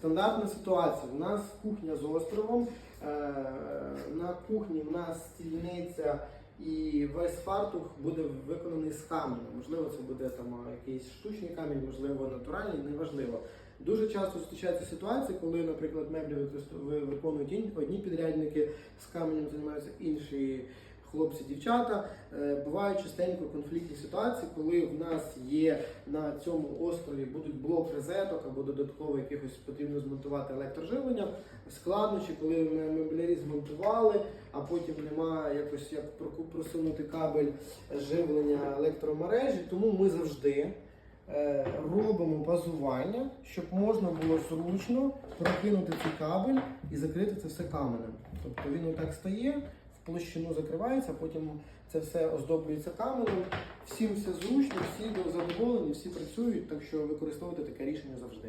Стандартна ситуація. У нас кухня з островом. Е, На кухні в нас стільниця і весь фартух буде виконаний з каменю. Можливо, це буде там якийсь штучний камінь, можливо, натуральний, неважливо. Дуже часто зустрічаються ситуації, коли, наприклад, меблі виконують одні підрядники, з каменем займаються інші хлопці, дівчата. Е, Бувають частенько конфліктні ситуації, коли в нас є на цьому острові будуть блок розеток або додатково якихось потрібно змонтувати електроживлення. Складнощі, коли ми меблярі змонтували, а потім немає якось як просунути кабель живлення електромережі. Тому ми завжди е, робимо базування, щоб можна було зручно прокинути цей кабель і закрити це все каменем. Тобто він отак стає, площину закривається, потім це все оздоблюється камером, Всім все зручно, всі задоволені, всі працюють, так що використовуйте таке рішення завжди.